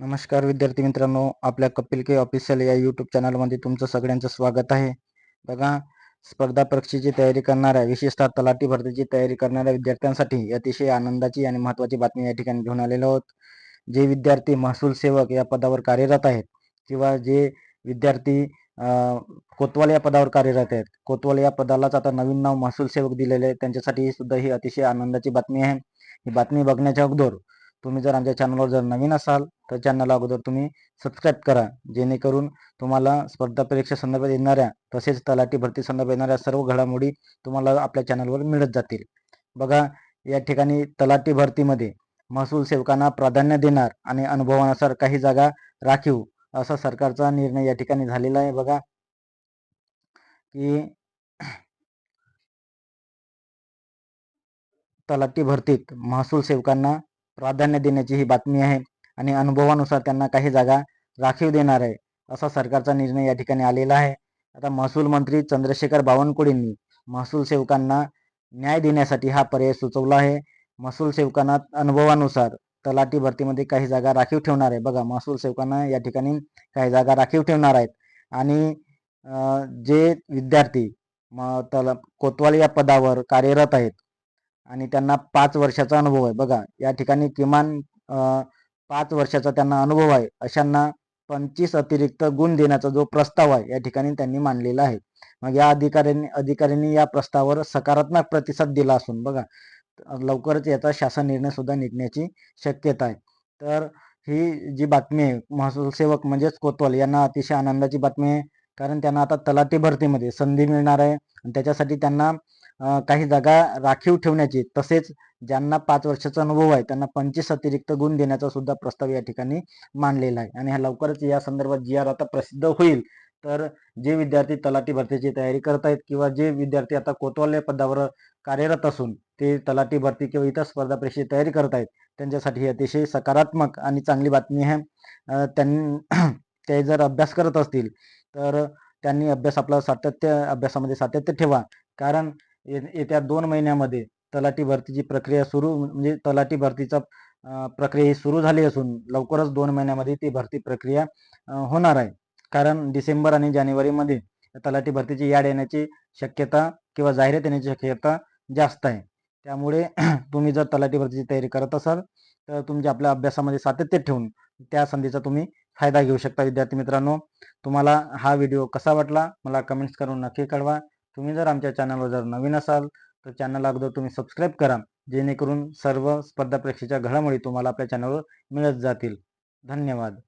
नमस्कार विद्यार्थी मित्रांनो आपल्या कपिल के ऑफिशियल या यूट्यूब चॅनलमध्ये तुमचं सगळ्यांचं स्वागत आहे. बघा स्पर्धा परीक्षेची तयारी करणाऱ्या विशेषतः तलाठी भरतीची तयारी करणाऱ्या विद्यार्थ्यांसाठी अतिशय आनंदाची आणि महत्त्वाची बातमी या ठिकाणी घेऊन आलेलो आहोत. जे विद्यार्थी महसूल सेवक या पदावर कार्यरत आहेत किंवा जे विद्यार्थी कोतवाल या पदावर कार्यरत आहेत कोतवाल या पदालाच आता नवीन नाव महसूल सेवक दिलेले आहे. त्यांच्यासाठी सुद्धा ही अतिशय आनंदाची बातमी आहे. ही बातमी बघण्याच्या अगोदर तुम्ही जर आमच्या चॅनलवर जर नवीन असाल तर चॅनल अगोदर तुम्ही सबस्क्राईब करा. जेणेकरून तुम्हाला स्पर्धा परीक्षा संदर्भात येणाऱ्या तसेच तलाठी भरती संदर्भात येणाऱ्या सर्व घडामोडी तुम्हाला आपल्या चॅनलवर मिळत जातील. बघा या ठिकाणी तलाठी भरतीमध्ये महसूल सेवकांना प्राधान्य देणार आणि अनुभवानुसार काही जागा राखीव असा सरकारचा निर्णय या ठिकाणी झालेला आहे. बघा की तलाठी भरतीत महसूल सेवकांना प्राधान्य देण्याची ही बातमी आहे. आणि अनुभवानुसार त्यांना काही जागा राखीव देणार आहे असा सरकारचा निर्णय या ठिकाणी आलेला आहे. आता महसूल मंत्री चंद्रशेखर बावनकुळेंनी महसूल सेवकांना न्याय देण्यासाठी हा पर्याय सुचवला आहे. महसूल सेवकांना अनुभवानुसार तलाठी भरतीमध्ये काही जागा राखीव ठेवणार आहे. बघा महसूल सेवकांना या ठिकाणी काही जागा राखीव ठेवणार आहेत. आणि जे विद्यार्थी म तला कोतवाल या पदावर कार्यरत आहेत आणि त्यांना पाच वर्षाचा अनुभव आहे. बघा या ठिकाणी किमान पाच वर्षाचा त्यांना अनुभव आहे. अशांना पंचवीस अतिरिक्त गुण देण्याचा जो प्रस्ताव आहे या ठिकाणी त्यांनी मांडलेला आहे. मग या अधिकाऱ्यांनी अधिकाऱ्यांनी या प्रस्तावावर सकारात्मक प्रतिसाद दिला असून बघा लवकरच याचा शासन निर्णय सुद्धा निघण्याची शक्यता आहे. तर ही जी बातमी आहे महसूल सेवक म्हणजेच कोतवाल यांना अतिशय आनंदाची बातमी आहे. कारण त्यांना आता तलाठी भरतीमध्ये संधी मिळणार आहे. आणि त्याच्यासाठी त्यांना काही जागा राखीव ठेवण्याची तसेच ज्यांना पाच वर्षाचा अनुभव आहे त्यांना पंचवीस अतिरिक्त गुण देण्याचा सुद्धा प्रस्ताव या ठिकाणी मांडलेला आहे. आणि हा लवकरच या संदर्भात जी आर आता प्रसिद्ध होईल. तर जे विद्यार्थी तलाठी भरतीची तयारी करत आहेत किंवा जे विद्यार्थी आता कोतवाल पदावर कार्यरत असून ते तलाठी भरती किंवा इतर स्पर्धा परीक्षेची तयारी करत आहेत त्यांच्यासाठी अतिशय सकारात्मक आणि चांगली बातमी आहे. त्यांनी ते जर अभ्यास करत असतील तर त्यांनी अभ्यास आपला सातत्य अभ्यासामध्ये सातत्य ठेवा. कारण येत्या दोन महिन्यामध्ये तलाठी भरतीची प्रक्रिया सुरू म्हणजे तलाठी भरतीचा प्रक्रिया ही सुरू झाली असून लवकरच दोन महिन्यामध्ये ती भरती प्रक्रिया होणार आहे. कारण डिसेंबर आणि जानेवारीमध्ये तलाठी भरतीची याड येण्याची शक्यता किंवा जाहिरात येण्याची शक्यता जास्त आहे. त्यामुळे तुम्ही जर तलाठी भरतीची तयारी करत असाल तर तुमच्या आपल्या अभ्यासामध्ये सातत्य ठेवून त्या संधीचा तुम्ही फायदा घेऊ शकता. विद्यार्थी मित्रांनो तुम्हाला हा व्हिडिओ कसा वाटला? मला कमेंट्स करून नक्की कळवा. तुम्ही जर आमच्या चॅनलवर जर नवीन असाल तर चॅनल अगोदर तुम्ही सबस्क्राईब करा जेणेकरून सर्व स्पर्धा परीक्षेच्या घडामोडी तुम्हाला आपल्या चॅनलवर मिळत जातील. धन्यवाद.